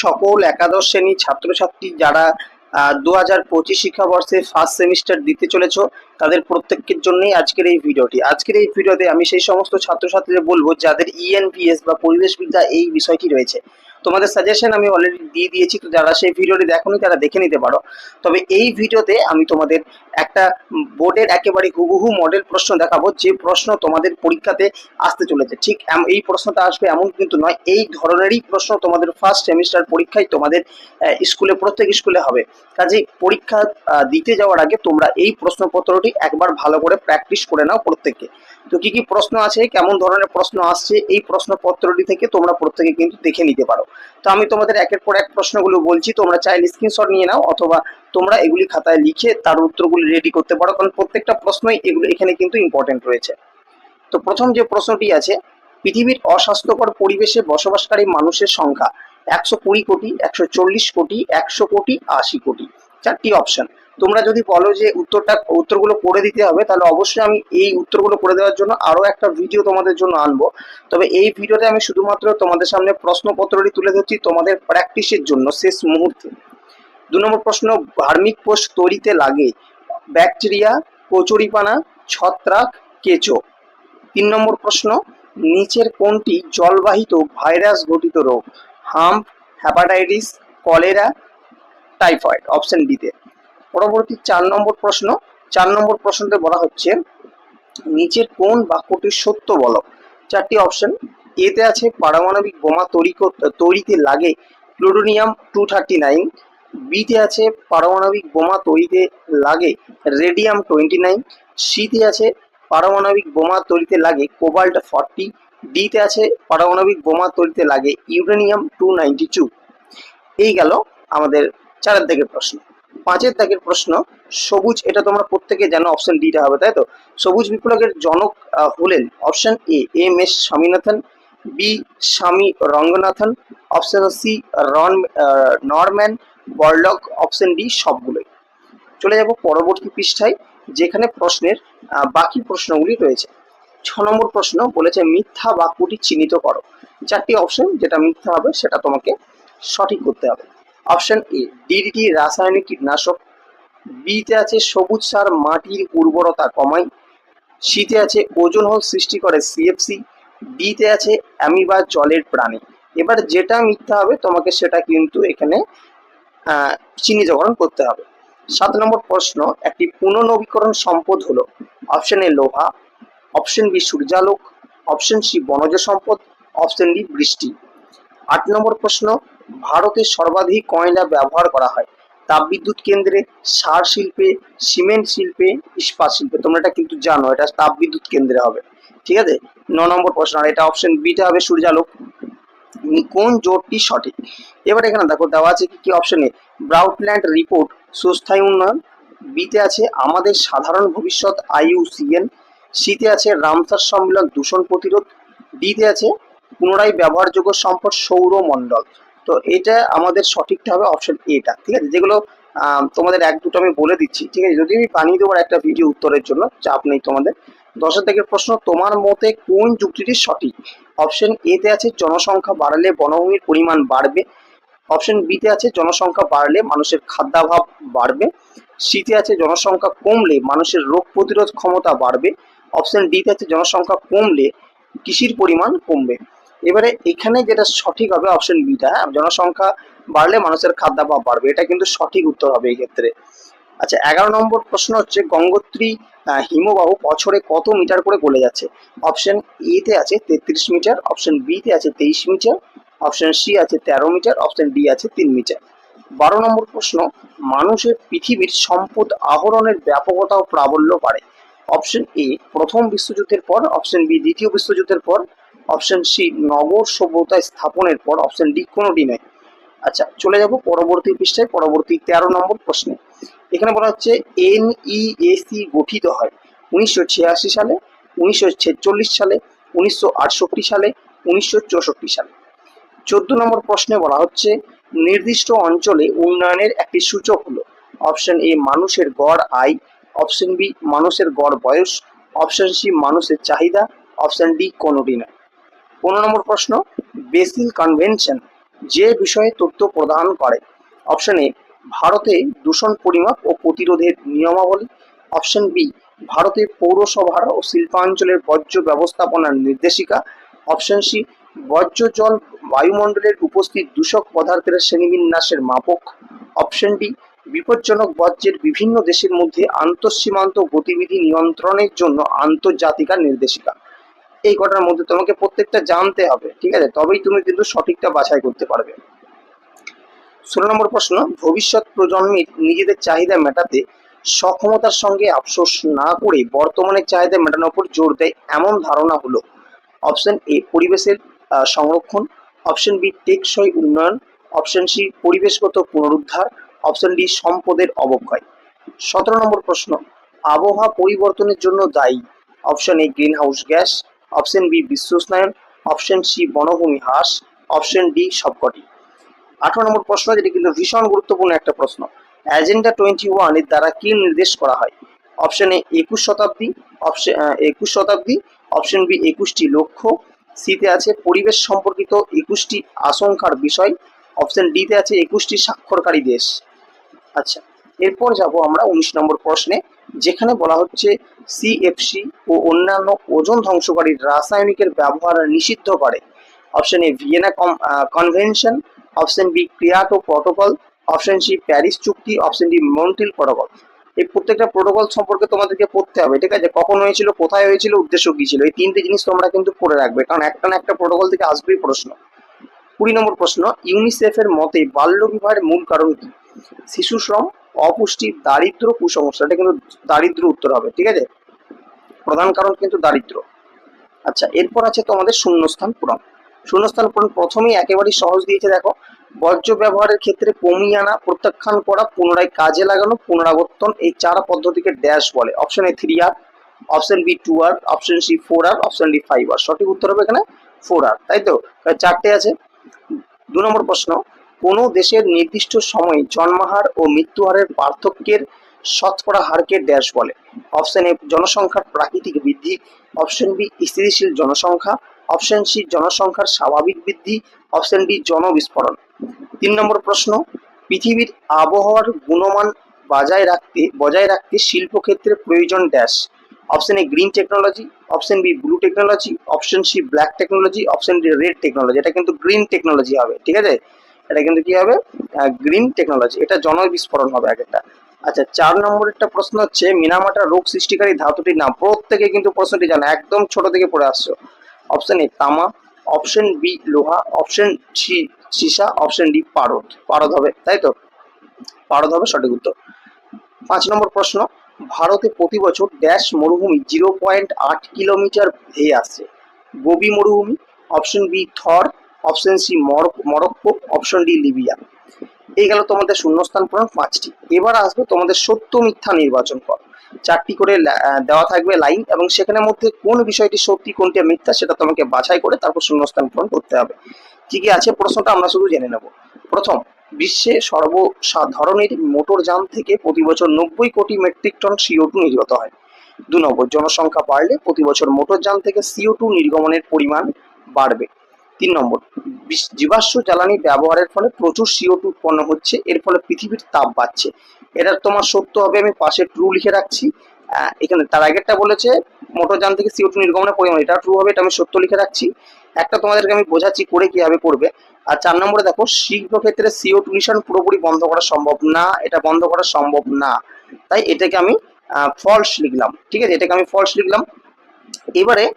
সকল একাদশ শ্রেণি ছাত্রছাত্রী যারা দু হাজার পঁচিশ শিক্ষাবর্ষে ফার্স্ট সেমিস্টার দিতে চলেছ, তাদের প্রত্যেকের জন্যই আজকের এই ভিডিওটি। আজকের এই ভিডিওতে আমি সেই সমস্ত ছাত্রছাত্রীদের বলব, যাদের E ইএনপিএস বা পরিবেশবিদ্যা এই বিষয়টি রয়েছে তোমাদের সাজেশন আমি অলরেডি দিয়ে দিয়েছি, তো যারা সেই ভিডিওটি দেখোনি তারা দেখে নিতে পারো। তবে এই ভিডিওতে আমি তোমাদের একটা বোর্ডের একেবারে হুবহু মডেল প্রশ্ন দেখাবো, যে প্রশ্ন তোমাদের পরীক্ষাতে আসতে চলেছে। ঠিক এই প্রশ্নটা আসবে এমন কিন্তু নয়, এই ধরনেরই প্রশ্ন তোমাদের ফার্স্ট সেমিস্টার পরীক্ষায় তোমাদের স্কুলে, প্রত্যেক স্কুলে হবে। কাজেই পরীক্ষা দিতে যাওয়ার আগে তোমরা এই প্রশ্নপত্রটি একবার ভালো করে প্র্যাকটিস করে নাও প্রত্যেককে। তো কি কি প্রশ্ন আছে, কেমন ধরনের প্রশ্ন আসছে, এই প্রশ্নপত্রটি থেকে তোমরা প্রত্যেকে কিন্তু দেখে নিতে পারো। তো আমি তোমাদের একের পর এক প্রশ্নগুলো বলছি, তোমরা চাইলে স্ক্রিনশট নিয়ে নাও অথবা তোমরা এগুলি খাতায় লিখে তার উত্তরগুলি রেডি করতে পারো, কারণ প্রত্যেকটা প্রশ্নই এগুলো এখানে কিন্তু ইম্পর্টেন্ট রয়েছে। তো প্রথম যে প্রশ্নটি আছে, পৃথিবীর অস্বাস্থ্যকর পরিবেশে বসবাসকারী মানুষের সংখ্যা একশো কুড়ি কোটি, একশো চল্লিশ কোটি, একশো কোটি, আশি কোটি। চারটি অপশন তোমরা যদি বলো যে উত্তরটা, উত্তরগুলো করে দিতে হবে, তাহলে অবশ্যই আমি এই উত্তরগুলো করে দেওয়ার জন্য আরও একটা ভিডিও তোমাদের জন্য আনব। তবে এই ভিডিওতে আমি শুধুমাত্র তোমাদের সামনে প্রশ্নপত্রটি তুলে ধরছি তোমাদের প্র্যাকটিসের জন্য শেষ মুহূর্তে। দু নম্বর প্রশ্ন, ভার্মিক পোস্ট তৈরিতে লাগে ব্যাকটেরিয়া, কচুরিপানা, ছত্রাক, কেঁচো। তিন নম্বর প্রশ্ন, নিচের কোনটি জলবাহিত ভাইরাস ঘটিত রোগ? হাম্প হ্যাপাটাইটিস কলেরা টাইফয়েড অপশন ডিতে পরবর্তী চার নম্বর প্রশ্ন, চার নম্বর প্রশ্নতে বলা হচ্ছে, নিচের কোন বাক্যটি সত্য বলো? চারটি অপশন এতে আছে পারমাণবিক বোমা তৈরি তৈরিতে লাগে প্লুটোনিয়াম টু থার্টি নাইন বিতে আছে পারমাণবিক বোমা তৈরিতে লাগে রেডিয়াম টোয়েন্টি নাইন সিতে আছে পারমাণবিক বোমা তৈরিতে লাগে কোবাল্ট ফর্টি ডিতে আছে পারমাণবিক বোমা তৈরিতে লাগে ইউরেনিয়াম টু নাইনটি টু এই গেল আমাদের চারের দিকে প্রশ্ন। পাঁচের দাগের প্রশ্ন, সবুজ এটা তোমরা প্রত্যেকে জানো অপশন ডিটা হবে, তাই তো? সবুজ বিপ্লবের জনক হলেন option A M S Swaminathan B Swami Ranganathan option C Ron Norman, Borlaug option D সবগুলোই। চলে যাব পরবর্তী পৃষ্ঠায়, যেখানে প্রশ্নের বাকি প্রশ্নগুলি রয়েছে। ছ নম্বর প্রশ্ন বলেছে, মিথ্যা বাক্যটি চিহ্নিত করো। চারটি অপশন যেটা মিথ্যা হবে সেটা তোমাকে সঠিক করতে হবে। অপশন এ ডিডিটি রাসায়নিক কীটনাশক বিতে আছে সবুজ সার, মাটির উর্বরতা কমায় সিতে আছে ওজন হল সৃষ্টি করে সিএফসি ডিতে আছে অ্যামিবা জলের প্রাণী। এবার যেটা মিথ্যা হবে, তোমাকে সেটা কিন্তু এখানে চিহ্নিতকরণ করতে হবে। সাত নম্বর প্রশ্ন, একটি পুনর্নবীকরণ সম্পদ হলো অপশন এ লোহা, অপশন বি সূর্যালোক, অপশন সি বনজ সম্পদ, অপশন ডি বৃষ্টি। আট নম্বর প্রশ্ন, ভারতে সর্বাধিক কয়লা ব্যবহার করা হয়? তাপবিদ্যুৎ কেন্দ্রে, সার শিল্পে, সিমেন্ট শিল্পে, ইস্পাত শিল্পে। তোমরা এটা কিন্তু জানো, এটা তাপবিদ্যুৎ কেন্দ্রে হবে। ঠিক আছে? ন নম্বর প্রশ্ন, আর এটা অপশন বিটা হবে সূর্যালোক। কোন জোটটি সঠিক? এবার এখানে দেখো, দেওয়া আছে কি কি অপশনে ব্রাউটল্যান্ড রিপোর্ট, সুস্থায়ী উন্নয়ন। বিতে আছে, আমাদের সাধারণ ভবিষ্যৎ আইইউসিএন। সিতে আছে, রামসার সম্মেলন দূষণ প্রতিরোধ। ডিতে আছে পুনরায় ব্যবহারযোগ্য সম্পদ সৌরমণ্ডল তো এটা আমাদের সঠিকটা হবে অপশন এটা ঠিক আছে? যেগুলো তোমাদের এক দুটো আমি বলে দিচ্ছি, ঠিক আছে? যদি আমি বানিয়ে দেবো একটা ভিডিও উত্তরের জন্য, চাপ নেই তোমাদের। দশের থেকে প্রশ্ন, তোমার মতে কোন যুক্তিটি সঠিক? অপশন এতে আছে, জনসংখ্যা বাড়লে বনভূমির পরিমাণ বাড়বে। অপশন বিতে আছে, জনসংখ্যা বাড়লে মানুষের খাদ্যাভাব বাড়বে। সিতে আছে, জনসংখ্যা কমলে মানুষের রোগ প্রতিরোধ ক্ষমতা বাড়বে। অপশন ডিতে আছে, জনসংখ্যা কমলে কৃষির পরিমাণ কমবে। এবারে এখানে যেটা সঠিক হবে অপশন বিটা জনসংখ্যা বাড়লে মানুষের খাদ্যাভাব বাড়বে, এটা কিন্তু সঠিক উত্তর হবে এই ক্ষেত্রে আচ্ছা এগারো নম্বর প্রশ্ন হচ্ছে, গঙ্গোত্রী হিমবাহ বছরে কত মিটার করে গলে যাচ্ছে? অপশন এতে আছে তেত্রিশ মিটার অপশন বিতে আছে তেইশ মিটার অপশন সি আছে তেরো মিটার অপশন ডি আছে তিন মিটার। বারো নম্বর প্রশ্ন, মানুষের পৃথিবীর সম্পদ আহরণের ব্যাপকতা ও প্রাবল্য বাড়ে। অপশন এ প্রথম বিশ্বযুদ্ধের পর অপশন বি দ্বিতীয় বিশ্বযুদ্ধের পর অপশন সি নগর সভ্যতা স্থাপনের পর অপশন ডি কোনোটি নয় আচ্ছা চলে যাব পরবর্তী পৃষ্ঠায়, পরবর্তী তেরো নম্বর প্রশ্নে। এখানে বলা হচ্ছে এনইএসি গঠিত হয় উনিশশো ছিয়াশি সালে, উনিশশো ছেচল্লিশ সালে, উনিশশো আটষট্টি সালে, উনিশশো চৌষট্টি সালে। চোদ্দ নম্বর প্রশ্নে বলা হচ্ছে নির্দিষ্ট অঞ্চলে উন্নয়নের একটি সূচক হলো। অপশন এ মানুষের গড় আয় অপশন বি মানুষের গড় বয়স অপশন সি মানুষের চাহিদা অপশন ডি কোনোটি নয় পনেরো নম্বর প্রশ্ন, বেসিল কনভেনশন যে বিষয়ে তথ্য প্রদান করে। অপশন এ, ভারতে দূষণ পরিমাপ ও প্রতিরোধের নিয়মাবলী। অপশন বি, ভারতে পৌরসভার ও শিল্পাঞ্চলের বর্জ্য ব্যবস্থাপনার নির্দেশিকা। অপশন সি, বর্জ্য, জল, বায়ুমণ্ডলের উপস্থিত দূষক পদার্থের শ্রেণীবিন্যাসের মাপক। অপশন ডি, বিপজ্জনক বর্জ্যের বিভিন্ন দেশের মধ্যে আন্তঃসীমান্ত গতিবিধি নিয়ন্ত্রণের জন্য আন্তর্জাতিকা নির্দেশিকা। এই কটার মধ্যে তোমাকে প্রত্যেকটা জানতে হবে, ঠিক আছে? তবেই তুমি কিন্তু সঠিকটা বাছাই করতে পারবে। ষোলো নম্বর প্রশ্ন, ভবিষ্যৎ প্রজন্মের নিজেদের চাহিদা মেটাতে সক্ষমতার সঙ্গে আফসোস না করে বর্তমানের চাহিদা মেটানোর উপর জোর দেয় এমন ধারণা হলো অপশন এ পরিবেশের সংরক্ষণ অপশন বি টেকসই উন্নয়ন অপশন সি পরিবেশগত পুনরুদ্ধার অপশন ডি সম্পদের অবক্ষয়। সতেরো নম্বর প্রশ্ন, আবহাওয়া পরিবর্তনের জন্য দায়ী? Option A greenhouse gas option B বিশ্ব অপশন সি বনভূমি হ্রাস, অপশন ডি সবকটি। আঠারো নম্বর প্রশ্ন যেটি কিন্তু ভীষণ গুরুত্বপূর্ণ একটা প্রশ্ন। অ্যাজেন্ডা টোয়েন্টি ওয়ানের দ্বারা কি নির্দেশ করা হয়? অপশন এ একুশ শতাব্দী অপশন একুশ শতাব্দী অপশন বি একুশটি লক্ষ্য সিতে আছে পরিবেশ সম্পর্কিত একুশটি আশঙ্কার বিষয় অপশন ডিতে আছে একুশটি স্বাক্ষরকারী দেশ। আচ্ছা এরপর যাব আমরা উনিশ নম্বর প্রশ্নে। যেখানে বলা হচ্ছে সিএফসি ও অন্যান্য ওজন ধ্বংসকারী রাসায়নিকের ব্যবহার নিষিদ্ধ করে। Option A Vienna convention option B Kyoto protocol option C Paris চুক্তি। অপশন ডি মন্ট্রিল প্রটোকল এই প্রত্যেকটা প্রোটোকল সম্পর্কে তোমাদেরকে পড়তে হবে, ঠিক আছে? কখন হয়েছিল, কোথায় হয়েছিল, উদ্দেশ্য কি ছিল? এই তিনটে জিনিস তোমরা কিন্তু পড়ে রাখবে, কারণ একটা না একটা প্রোটোকল থেকে আসবেই প্রশ্ন। কুড়ি নম্বর প্রশ্ন ইউনিসেফের মতে বাল্য বিবাহের মূল কারণ কি? শিশু শ্রম অপুষ্টি দারিদ্র কুসংস্কার, এটা কিন্তু দারিদ্র উত্তর হবে, ঠিক আছে? প্রধান কারণ কিন্তু দারিদ্র। আচ্ছা এরপর আছে তোমাদের শূন্যস্থান পূরণ। শূন্যস্থান পূরণ প্রথমেই একেবারেই সহজ দিয়েছে, দেখো। বর্জ্য ব্যবহারের ক্ষেত্রে কমিয়ে আনা, প্রত্যাখ্যান করা, পুনরায় কাজে লাগানো, পুনরাবর্তন, এই চার পদ্ধতিকে ড্যাশ বলে। Option A three R option B two R option C four R option D five R সঠিক উত্তর হবে এখানে ফোর আর তাই তো? চারটে আছে। দু নম্বর প্রশ্ন কোনো দেশের নির্দিষ্ট সময়ে জন্মহার ও মৃত্যুহারের পার্থক্যের শতকরা হারকে ড্যাশ বলে। অপশন এ জনসংখ্যার প্রাকৃতিক বৃদ্ধি। অপশন বি স্থিতিশীল জনসংখ্যা। অপশন সি জনসংখ্যার স্বাভাবিক বৃদ্ধি। অপশন ডি জনবিস্ফোরণ। তিন নম্বর প্রশ্ন, পৃথিবীর আবহাওয়ার গুণমান বজায় রাখতে বজায় রাখতে শিল্পক্ষেত্রে প্রয়োজন dash option A green technology option B blue technology option C black technology option D red technology এটা কিন্তু গ্রিন টেকনোলজি হবে, ঠিক আছে? এটা কিন্তু কি হবে? গ্রিন টেকনোলজি এটা জনবিস্ফোরণ হবে আগেরটা। আচ্ছা চার নম্বরেরটা প্রশ্ন হচ্ছে, মিনামাটা রোগ সৃষ্টিকারী ধাতুটির নাম। প্রত্যেকে কিন্তু প্রশ্নটি জানো, একদম ছোট থেকে পড়ে আসছো। অপশন এ তামা। অপশন বি লোহা। অপশন সি সীসা। অপশন ডি পারদ। পারদ হবে, তাই তো? পারদ হবে, সঠিক উত্তর। পাঁচ নম্বর প্রশ্ন, ভারতে প্রতি বছর ড্যাশ মরুভূমি জিরো পয়েন্ট আট কিলোমিটার ধেয়ে আসছে গোবি মরুভূমি। অপশন বি থর। Option C Morocco, option D Libya. এই গেল তোমাদের শূন্যস্থান পূরণ পাঁচটি। এবার আসবে তোমাদের সত্য মিথ্যা নির্বাচন কর। চারটি করে দেওয়া থাকবে লাইন এবং সেখানের মধ্যে কোন বিষয়টি সত্যি, কোনটি মিথ্যা সেটা তোমাকে বাছাই করে তারপর শূন্যস্থান পূরণ করতে হবে। কি কি আছে? প্রশ্নটা আমরা শুধু জেনে নেব। প্রথম, বিশ্বে সর্বসাধারণের মোটরযান থেকে প্রতি বছর নব্বই কোটি মেট্রিক টন সিও টু নির্গত হয়। দু নম্বর, জনসংখ্যা বাড়লে প্রতি বছর মোটরযান থেকে সিও টু নির্গমনের পরিমাণ বাড়বে। তিন নম্বর। বিশ- জীবাশ্ম জ্বালানি ব্যবহারের ফলে প্রচুর সিও টু উৎপন্ন হচ্ছে, এর ফলে পৃথিবীর তাপ বাড়ছে। এটা তোমার সত্য হবে, আমি পাশে ট্রু লিখে রাখছি। এখানে তার আগেরটা বলেছে মোটরযান থেকে সিও টু নির্গমনের পরিমাণ, এটা ট্রু হবে, এটা আমি সত্য লিখে রাখছি। একটা তোমাদেরকে আমি বোঝাচ্ছি, করে কীভাবে করবে। আর চার নম্বরে দেখো শিল্পক্ষেত্রে সিও টু নিশন পুরোপুরি বন্ধ করা সম্ভব না, এটা বন্ধ করা সম্ভব না। তাই এটাকে আমি ফলস লিখলাম। ঠিক আছে, এটাকে আমি ফলস লিখলাম। এবারে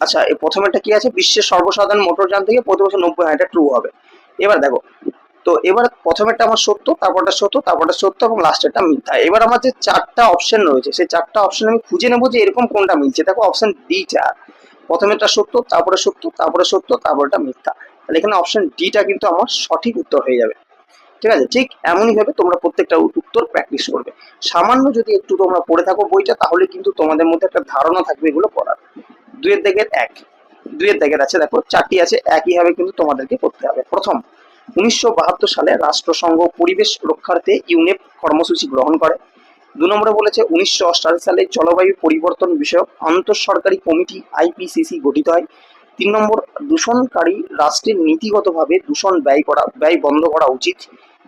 আচ্ছা এই প্রথমেরটা কি আছে? বিশ্বের সর্বসাধারণ মোটরযান থেকে প্রতি বছর নব্বই হাজার ট্রু হবে। এবার দেখো, তো এবার প্রথমেরটা আমার সত্য, তারপরটা সত্য তারপরটা সত্য এবং লাস্টেরটা মিথ্যা। এবার আমার যে চারটা অপশন রয়েছে, সেই চারটা অপশন আমি খুঁজে নেব যে এরকম কোনটা মিলছে দেখো অপশন ডিটা প্রথমেরটা সত্য, তারপরে সত্য তারপরে সত্য, তারপরেটা মিথ্যা। তাহলে এখানে অপশন ডিটা কিন্তু আমার সঠিক উত্তর হয়ে যাবে। ঠিক আছে? ঠিক এমনই ভাবে তোমরা প্রত্যেকটা উত্তর প্র্যাকটিস করবে। সামান্য যদি একটু তোমরা পড়ে থাকো বইটা, তাহলে কিন্তু তোমাদের মধ্যে একটা ধারণা থাকবে এগুলো পড়ার। দুইয়ের দাগের এক। দুইয়ের দাগের আছে, দেখো, চারটি আছে, একইভাবে কিন্তু তোমাদেরকে করতে হবে। প্রথম, উনিশশো বাহাত্তর সালে রাষ্ট্রসংঘ পরিবেশ রক্ষার্থে ইউনেপ কর্মসূচি গ্রহণ করে। দু নম্বরে বলেছে, উনিশশো সালে জলবায়ু পরিবর্তন বিষয়ক আন্তঃসরকারি কমিটি আইপিসিসি গঠিত হয়। তিন নম্বর, দূষণকারী রাষ্ট্রের নীতিগতভাবে দূষণ ব্যয় করা, ব্যয় বন্ধ করা উচিত।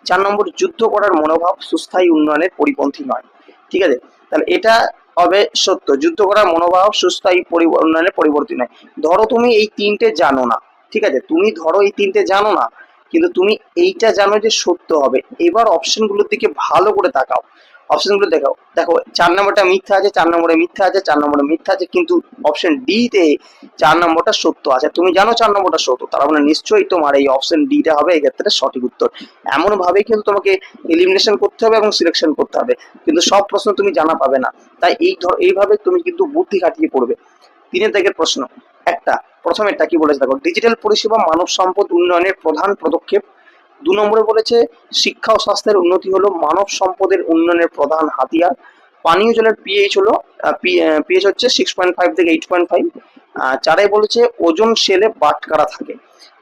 চার নম্বর, যুদ্ধ করার মনোভাব সুস্থায়ী উন্নয়নের পরিপন্থী নয়। ঠিক আছে? তাহলে এটা হবে সত্য। যুদ্ধ করার মনোভাব, সুস্থায়ী পরি- উন্নয়নের হয় ধরো তুমি এই তিনটে জানো না, ঠিক আছে? তুমি ধরো এই তিনটে জানো না, কিন্তু তুমি এইটা জানো যে সত্য হবে। এবার অপশনগুলোর দিকে ভালো করে তাকাও। অপশনগুলো দেখাও। দেখো, চার নম্বরটা মিথ্যা আছে, চার নম্বরে মিথ্যা আছে, চার নম্বরে মিথ্যা আছে, কিন্তু অপশন ডি তে চার নম্বরটা সত্য আছে। তুমি জানো চার নম্বরটা সত্য, তার মানে নিশ্চয়ই তোমার এই অপশন ডিটা হবে এক্ষেত্রে সঠিক উত্তর। এমন ভাবে কিন্তু তোমাকে এলিমিনেশন করতে হবে এবং সিলেকশন করতে হবে। কিন্তু সব প্রশ্ন তুমি জানা পাবে না। তাই এই ধর- এইভাবে তুমি কিন্তু বুদ্ধি খাটিয়ে পড়বে। তিনের দিকের প্রশ্ন, একটা, প্রথমেরটা কি বলেছে? দেখো ডিজিটাল পরিষেবা মানব সম্পদ উন্নয়নের প্রধান পদক্ষেপ দু নম্বরে বলেছে, শিক্ষা ও স্বাস্থ্যের উন্নতি হলো মানব সম্পদের উন্নয়নের প্রধান হাতিয়ার। পানীয় জলের পিএইচ হলো পিএইচ হচ্ছে সিক্স পয়েন্ট ফাইভ থেকে এইট পয়েন্ট ফাইভ চারে বলেছে ওজন সেলে বাটকারা থাকে।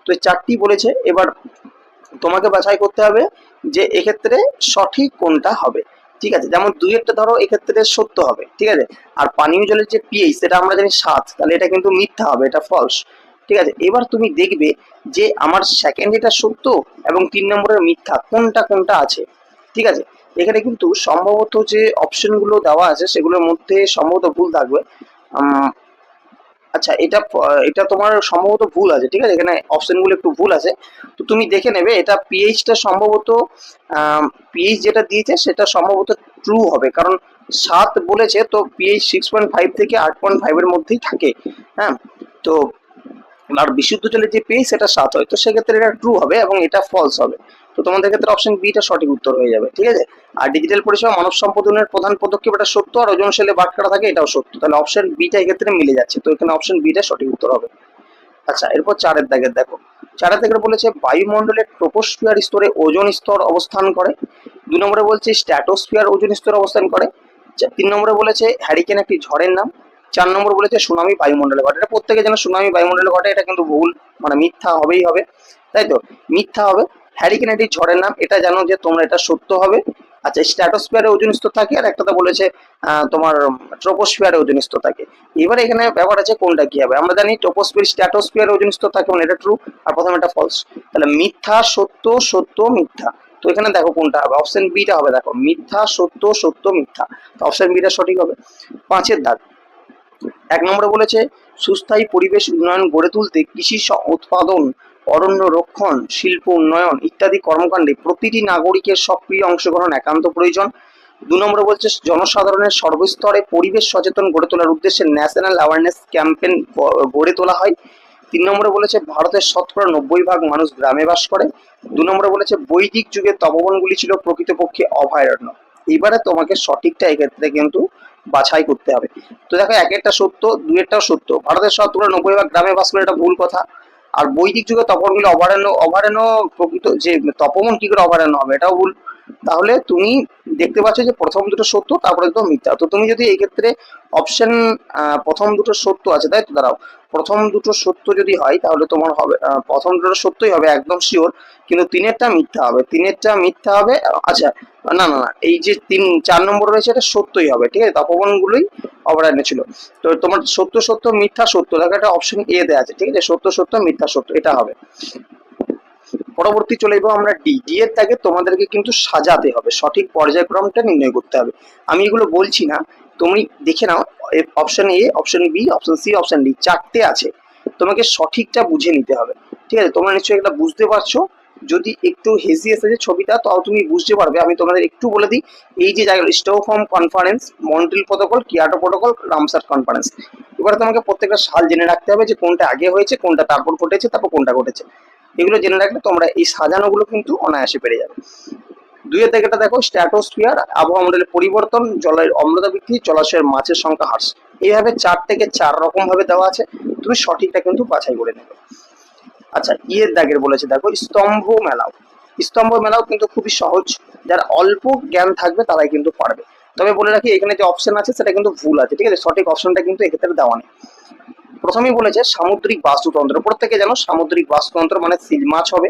তো এই চারটি বলেছে, এবার তোমাকে বাছাই করতে হবে যে এক্ষেত্রে সঠিক কোনটা হবে। ঠিক আছে, যেমন দুই একটা ধরো, এক্ষেত্রে সত্য হবে। ঠিক আছে, আর পানীয় জলের যে পিএইচ সেটা আমরা জানি সাত, তাহলে এটা কিন্তু মিথ্যা হবে, এটা ফলস ঠিক আছে? এবার তুমি দেখবে যে আমার সেকেন্ড এটা সত্য এবং তিন নম্বরের মিথ্যা, কোনটা কোনটা আছে? ঠিক আছে? এখানে কিন্তু সম্ভবত যে অপশনগুলো দেওয়া আছে সেগুলোর মধ্যে সম্ভবত ভুল থাকবে। আচ্ছা এটা এটা তোমার সম্ভবত ভুল আছে, ঠিক আছে? এখানে অপশনগুলো একটু ভুল আছে। তো তুমি দেখে নেবে, এটা পিএইচটা সম্ভবত পিএইচ যেটা দিয়েছে সেটা সম্ভবত ট্রু হবে। কারণ সাত বলেছে, তো পিএইচ সিক্স পয়েন্ট ফাইভ থেকে আট পয়েন্ট ফাইভের মধ্যেই থাকে। হ্যাঁ? তো আর বিশুদ্ধ জলের যে পিএইচ সেটা সাত হয়, তো সেক্ষেত্রে এটা ট্রু হবে এবং এটা ফলস হবে। তো তোমাদের ক্ষেত্রে অপশন বিটা সঠিক উত্তর হয়ে যাবে, ঠিক আছে? আর ডিজিটাল পরিষেবা মানব সম্পদ উন্নয়নের প্রধান পদক্ষেপ এটা সত্য আর ওজন সেলে বাটকারা থাকে এটাও সত্য। তাহলে অপশন বিটা এক্ষেত্রে মিলে যাচ্ছে, তো এখানে অপশন বিটা সঠিক উত্তর হবে। আচ্ছা এরপর চারের দাগের দেখো। চারের দাগের বলেছে বায়ুমণ্ডলের ট্রোপোস্ফিয়ার স্তরে ওজন স্তর অবস্থান করে। দুই নম্বরে বলছে স্ট্র্যাটোস্ফিয়ার ওজন স্তর অবস্থান করে। তিন নম্বরে বলেছে হ্যারিকেন একটি ঝড়ের নাম। চার নম্বর বলেছে সুনামি বায়ুমণ্ডলে ঘটে। এটা প্রত্যেকে যেন সুনামি বায়ুমণ্ডলে ঘটে, এটা কিন্তু ভুল মানে মিথ্যা হবেই হবে। তাই তো? মিথ্যা হবে। হ্যারিকেন একটি ঝড়ের নাম, এটা জানো যে তোমরা এটা সত্য হবে। আচ্ছা স্ট্র্যাটোস্ফিয়ারে ওজন স্তর থাকে, আর একটাতে বলেছে তোমার ট্রোপোস্ফিয়ারে ওজন স্তর থাকে। এবার এখানে ব্যাপার আছে কোনটা কি হবে? আমরা জানি ট্রোপোস্ফিয়ার স্ট্র্যাটোস্ফিয়ার ওজন স্তর থাকে মানে এটা ট্রু আর প্রথমে এটা ফলস তাহলে মিথ্যা, সত্য সত্য, মিথ্যা। তো এখানে দেখো কোনটা হবে। অপশন বিটা হবে, দেখো। মিথ্যা, সত্য সত্য, মিথ্যা। অপশন বিটা সঠিক হবে। পাঁচের দাগ। এক নম্বরে বলেছে, সুস্থায়ী পরিবেশ উন্নয়ন গড়ে তুলতে কৃষি উৎপাদন, অরণ্য রক্ষণ, শিল্প উন্নয়ন ইত্যাদি কর্মকাণ্ডে প্রতিটি নাগরিকের সক্রিয় অংশগ্রহণ একান্ত প্রয়োজন। দু নম্বরে বলছে, জনসাধারণের সর্বস্তরে পরিবেশ সচেতন গড়ে তোলার উদ্দেশ্যে ন্যাশনাল অ্যাওয়ারনেস ক্যাম্পেন গড়ে তোলা হয়। তিন নম্বরে বলেছে, ভারতের শতকরা নব্বই ভাগ মানুষ গ্রামে বাস করে। দু নম্বরে বলেছে, বৈদিক যুগে তপবনগুলি ছিল প্রকৃতপক্ষে অভয়ারণ্য। এবারে তোমাকে সঠিকটা এক্ষেত্রে কিন্তু বাছাই করতে হবে। তো দেখো, এক একটা সত্য, দুই একটাও সত্য। ভারতের সব শতকরা নব্বই ভাগ গ্রামে বাস করে এটা ভুল কথা। আর বৈদিক যুগে তপনগুলো অভয়ারণ্য অভয়ারণ্য প্রকৃত যে তপমন কি করে অভয়ারণ্য হবে, এটাও ভুল। তাহলে তুমি দেখতে পাচ্ছ যে প্রথম দুটো সত্য, তারপরে একদম মিথ্যা। তো তুমি যদি এই ক্ষেত্রে অপশন প্রথম দুটো সত্য আছে, তাই তো? দাঁড়াও। প্রথম দুটো সত্য যদি হয়, তাহলে তোমার হবে প্রথম দুটো সত্যই হবে একদম শিওর কিন্তু তিনেরটা মিথ্যা হবে। তিনেরটা মিথ্যা হবে আচ্ছা না না না, এই যে তিন, চার নম্বর রয়েছে, এটা সত্যই হবে, ঠিক আছে? তপবনগুলোই অভয়ারণ্য ছিল। তো তোমার সত্য সত্য, মিথ্যা, সত্য দেখো একটা অপশন এ দেওয়া আছে, ঠিক আছে? সত্য সত্য, মিথ্যা, সত্য, এটা হবে। পরবর্তী চলে যাব আমরা ডি ডি এর তাকে তোমাদেরকে কিন্তু সাজাতে হবে। সঠিক পর্যায়ক্রমটা নির্ণয় করতে হবে। আমি এগুলো বলছি না। তুমি দেখে নাও। Option A option B option C option D চারটে আছে। তোমাকে সঠিকটা বুঝে নিতে হবে। ঠিক আছে? তোমরা নিশ্চয়ই এটা বুঝতে পারছ। যদি একটু হেজি এসেছে ছবিটা, তাও তুমি বুঝতে পারবে। আমি তোমাদের একটু বলে দিই। এই যে জায়গা Stockholm conference Montreal protocol Kyoto protocol Ramsar conference এবারে তোমাকে প্রত্যেকটা সাল জেনে রাখতে হবে যে কোনটা আগে হয়েছে, কোনটা তারপর ঘটেছে, তারপর কোনটা ঘটেছে। এগুলো জেনে রাখলে তোমরা এই সাজানোগুলো কিন্তু অনায়াসে পেরে যাবে। দুইয়ের দিকেটা দেখো স্ট্যাটোস্ফিয়ার আবহাওয়া মন্ডলের পরিবর্তন, জলের অম্লতা বৃদ্ধি, জলাশয়ের মাছের সংখ্যা হ্রাস। এইভাবে চার থেকে চার রকম ভাবে দেওয়া আছে, তুমি সঠিকটা কিন্তু বাছাই করে নেবে। আচ্ছা ইয়ের দাগের বলেছে, দেখো স্তম্ভ মেলাও স্তম্ভ মেলাও কিন্তু খুবই সহজ। যার অল্প জ্ঞান থাকবে, তারাই কিন্তু পারবে। তবে বলে রাখি, এখানে যে অপশন আছে, সেটা কিন্তু ভুল আছে। ঠিক আছে, সঠিক অপশনটা কিন্তু এক্ষেত্রে দেওয়া নেই। প্রথমেই বলেছে সামুদ্রিক বাস্তুতন্ত্র। প্রত্যেকে জানো সামুদ্রিক বাস্তুতন্ত্র মানে সিল মাছ হবে।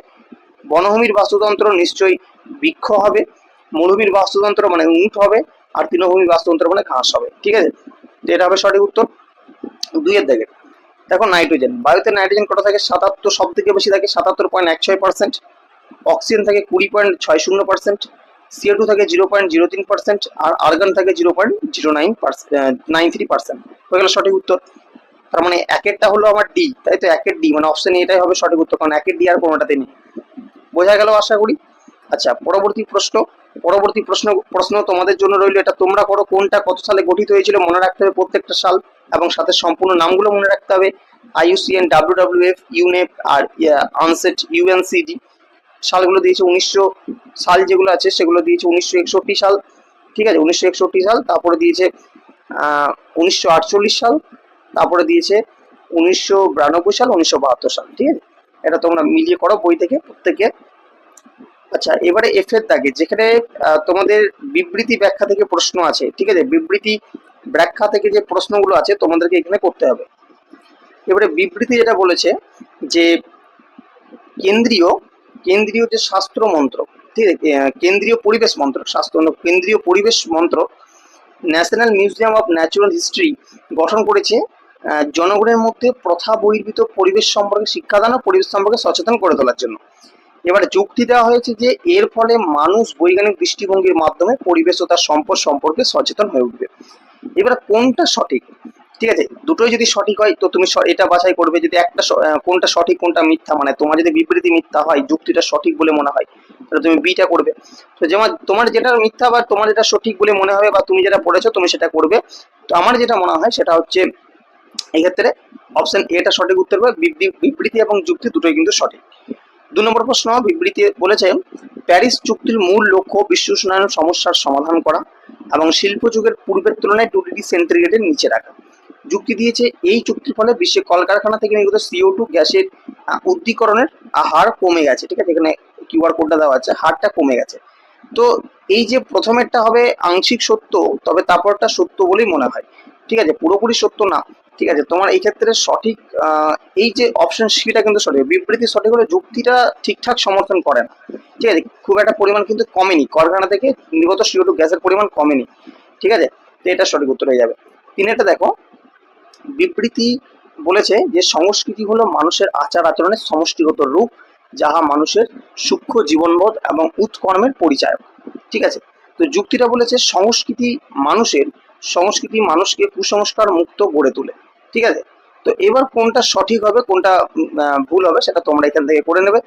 বনভূমির বাস্তুতন্ত্র নিশ্চয়ই বৃক্ষ হবে। মরুভূমির বাস্তুতন্ত্র মানে উঁট হবে। আর তৃণভূমির বাস্তুতন্ত্র মানে ঘাস হবে। ঠিক আছে? এটা হবে সঠিক উত্তর দুইয়ের দিকে। দেখো নাইট্রোজেন। বায়ুতে নাইট্রোজেন কত থাকে? সাতাত্তর সব থেকে বেশি থাকে সাতাত্তর পয়েন্ট এক ছয় পার্সেন্ট। অক্সিজেন থাকে কুড়ি পয়েন্ট ছয় শূন্য পার্সেন্ট। সিও টু থাকে জিরো পয়েন্ট জিরো তিন পার্সেন্ট। আর আর্গান থাকে zero point zero nine percent nine three percent. হয়ে গেল সঠিক উত্তর। তার মানে একেরটা হলো আমার ডি তাই তো? একের ডি মানে অপশন এটাই হবে সঠিক উত্তর, কারণ একের ডি আর কোনোটাতে নেই। বোঝা গেল আশা করি? আচ্ছা পরবর্তী প্রশ্ন পরবর্তী প্রশ্ন প্রশ্ন তোমাদের জন্য রইল এটা, তোমরা করো কোনটা, কত সালে গঠিত হয়েছিল মনে রাখতে হবে প্রত্যেকটা সাল, এবং সাথে সম্পূর্ণ নামগুলো মনে রাখতে হবে। আইইউসিএন ডাব্লিউডাব্লিউএফ ইউনেপ আর আনসেট ইউএনসিডি সালগুলো দিয়েছে উনিশশো সাল যেগুলো আছে, সেগুলো দিয়েছে উনিশশো একষট্টি সাল, ঠিক আছে? উনিশশো একষট্টি সাল, তারপরে দিয়েছে উনিশশো আটচল্লিশ সাল তারপরে দিয়েছে উনিশশো বিরানব্বই সাল, উনিশশো বাহাত্তর সাল, ঠিক আছে? এটা তোমরা মিলিয়ে করো বই থেকে, প্রত্যেকে। আচ্ছা এবারে এফ এর দাগে, যেখানে তোমাদের বিবৃতি ব্যাখ্যা থেকে প্রশ্ন আছে, ঠিক আছে? বিবৃতি ব্যাখ্যা থেকে যে প্রশ্নগুলো আছে, তোমাদেরকে এখানে করতে হবে। এবারে বিবৃতি যেটা বলেছে যে, কেন্দ্রীয় কেন্দ্রীয় যে স্বাস্থ্য মন্ত্রক ঠিক আছে? কেন্দ্রীয় পরিবেশ মন্ত্রক স্বাস্থ্য কেন্দ্রীয় পরিবেশ মন্ত্রক national museum of natural history গঠন করেছে জনগণের মধ্যে প্রথা বহির্ভূত পরিবেশ সম্পর্কে, শিক্ষাদান ও পরিবেশ সম্পর্কে সচেতন করে তোলার জন্য। এবারে যুক্তি দেওয়া হয়েছে যে, এর ফলে মানুষ বৈজ্ঞানিক দৃষ্টিভঙ্গির মাধ্যমে পরিবেশ ও তার সম্পদ সম্পর্কে সচেতন হয়ে উঠবে। এবার কোনটা সঠিক? ঠিক আছে, দুটোই যদি সঠিক হয়, তো তুমি এটা বাছাই করবে যদি একটা কোনটা সঠিক, কোনটা মিথ্যা? মানে তোমার যদি বিবৃতি মিথ্যা হয়, যুক্তিটা সঠিক বলে মনে হয়, তাহলে তুমি বিটা করবে। তো যেমন তোমার যেটা মিথ্যা বা তোমার যেটা সঠিক বলে মনে হবে বা তুমি যেটা পড়েছো, তুমি সেটা করবে। তো আমার যেটা মনে হয় সেটা হচ্ছে এই ক্ষেত্রে অপশন এটা সঠিক উত্তর হবে বিবৃতি এবং যুক্তি দুটোই কিন্তু সঠিক। দু নম্বর প্রশ্ন, বিবৃতি বলেছে, প্যারিস চুক্তির মূল লক্ষ্য বিশ্ব উষ্ণায়ন সমস্যার সমাধান করা এবং শিল্প যুগের পূর্বের তুলনায় টু ডিগ্রি সেন্টিগ্রেডের নিচে রাখা। যুক্তি দিয়েছে, এই চুক্তির ফলে বিশ্বে কলকারখানা থেকে নির্গত সিও টু গ্যাসের উদ্দীকরণের হার কমে গেছে, ঠিক আছে? এখানে কিউআর কোডটা দেওয়া আছে, হারটা কমে গেছে। তো এই যে প্রথমেরটা হবে আংশিক সত্য, তবে তারপরটা সত্য বলেই মনে হয়, ঠিক আছে? পুরোপুরি সত্য না। ঠিক আছে, তোমার এই ক্ষেত্রে সঠিক এই যে অপশন সিটা কিন্তু সঠিক বিবৃতি সঠিক হলে যুক্তিটা ঠিকঠাক সমর্থন করে না। ঠিক আছে, খুব একটা পরিমাণ কিন্তু কমেনি কলকারখানা থেকে নির্গত সিও টু গ্যাসের পরিমাণ কমেনি। ঠিক আছে, তো এটা সঠিক উত্তর হয়ে যাবে। তিনেরটা দেখো বিবৃতি বলেছে যে সংস্কৃতি হলো মানুষের আচার আচরণের সমষ্টিগত রূপ, যাহা মানুষের সূক্ষ্ম জীবনবোধ এবং উৎকর্মের পরিচায়ক। ঠিক আছে, তো যুক্তিটা বলেছে সংস্কৃতি মানুষের, সংস্কৃতি মানুষকে কুসংস্কার মুক্ত গড়ে তোলে। ঠিক আছে? তো এবার কোনটা সঠিক হবে, কোনটা ভুল হবে সেটা তোমরা এখান থেকে করে নেবে।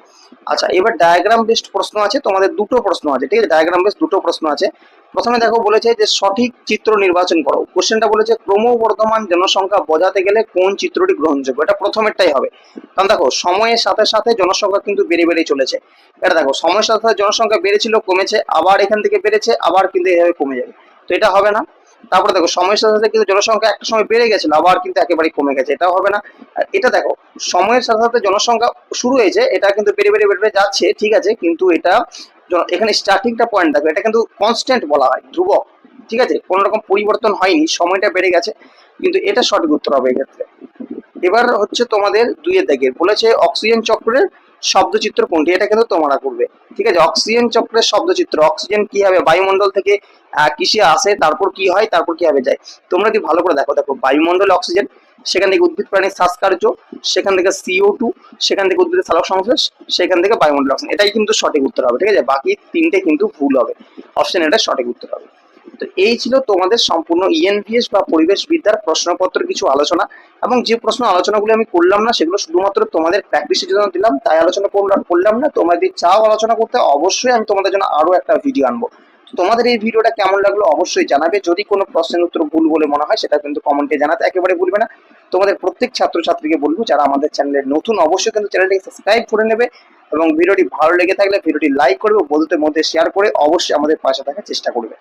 আচ্ছা এবার ডায়াগ্রাম বেসড প্রশ্ন আছে, তোমাদের দুটো প্রশ্ন আছে, ঠিক আছে? ডায়াগ্রাম বেসড দুটো প্রশ্ন আছে। প্রথমে দেখো বলেছে যে সঠিক চিত্র নির্বাচন করো। কোশ্চেনটা বলেছে, ক্রমবর্ধমান জনসংখ্যা বোঝাতে গেলে কোন চিত্রটি গ্রহণযোগ্য? এটা প্রথমেরটাই হবে। কারণ দেখো, সময়ের সাথে সাথে জনসংখ্যা কিন্তু বেড়ে বেড়ে চলেছে। এটা দেখো, সময়ের সাথে সাথে জনসংখ্যা বেড়েছিল, কমেছে, আবার এখান থেকে বেড়েছে, আবার কিন্তু এভাবে কমে যাবে। তো এটা হবে না। তারপরে দেখো, সময়ের সাথে সাথে কিন্তু জনসংখ্যা একটা সময় বেড়ে গেছিল, আবার কিন্তু একেবারে কমে গেছে, এটাও হবে না। এটা দেখো, সময়ের সাথে সাথে জনসংখ্যা শুরু হয়েছে, এটা কিন্তু বেড়ে বেড়ে বেড়ে যাচ্ছে, ঠিক আছে, কিন্তু এটা এখানে স্টার্টিংটা পয়েন্ট দেখো, এটা কিন্তু কনস্ট্যান্ট বলা হয়, ধ্রুবক, ঠিক আছে, কোনো রকম পরিবর্তন হয়নি, সময়টা বেড়ে গেছে, কিন্তু এটা সঠিক উত্তর হবে এক্ষেত্রে। এবার হচ্ছে তোমাদের দুইয়ের দিকে, বলেছে অক্সিজেন চক্রের শব্দচিত্র কোনটি? এটা কিন্তু তোমরা করবে। ঠিক আছে? অক্সিজেন চক্রের শব্দচিত্র। অক্সিজেন কি হবে? বায়ুমণ্ডল থেকে কিসে আসে? তারপর কি হয়? তারপর কি হবে যায়? তোমরা যদি ভালো করে দেখো দেখো, বায়ুমণ্ডল অক্সিজেন, সেখান থেকে উদ্ভিদ প্রাণীর শ্বাসকার্য, সেখান থেকে সিও টু সেখান থেকে উদ্ভিদের সালোক সংশ্লেষ, সেখান থেকে বায়ুমণ্ডল অক্সিজেন। এটাই কিন্তু সঠিক উত্তর হবে। ঠিক আছে? বাকি তিনটে কিন্তু ভুল হবে। অপশন এটা সঠিক উত্তর হবে। তো এই ছিল তোমাদের সম্পূর্ণ ইএনভিএস বা পরিবেশ বিদ্যার প্রশ্নপত্র, কিছু আলোচনা। এবং যে প্রশ্ন আলোচনাগুলো আমি করলাম না, সেগুলো শুধুমাত্র তোমাদের প্র্যাকটিসের জন্য দিলাম, তাই আলোচনা করলাম করলাম না। তোমরা যদি চাও আলোচনা করতে, অবশ্যই আমি তোমাদের জন্য আরও একটা ভিডিও আনব। তোমাদের এই ভিডিওটা কেমন লাগল অবশ্যই জানাবে। যদি কোনো প্রশ্নের উত্তর ভুল বলে মনে হয়, সেটা কিন্তু কমেন্টে জানাতে একেবারে ভুলবে না। তোমাদের প্রত্যেক ছাত্রছাত্রীকে বলব, যারা আমাদের চ্যানেলের নতুন, অবশ্যই কিন্তু চ্যানেলটিকে সাবস্ক্রাইব করে নেবে। এবং ভিডিওটি ভালো লেগে থাকলে ভিডিওটি লাইক করবে, বন্ধুদের মধ্যে শেয়ার করে অবশ্যই আমাদের পাশে থাকার চেষ্টা করবে।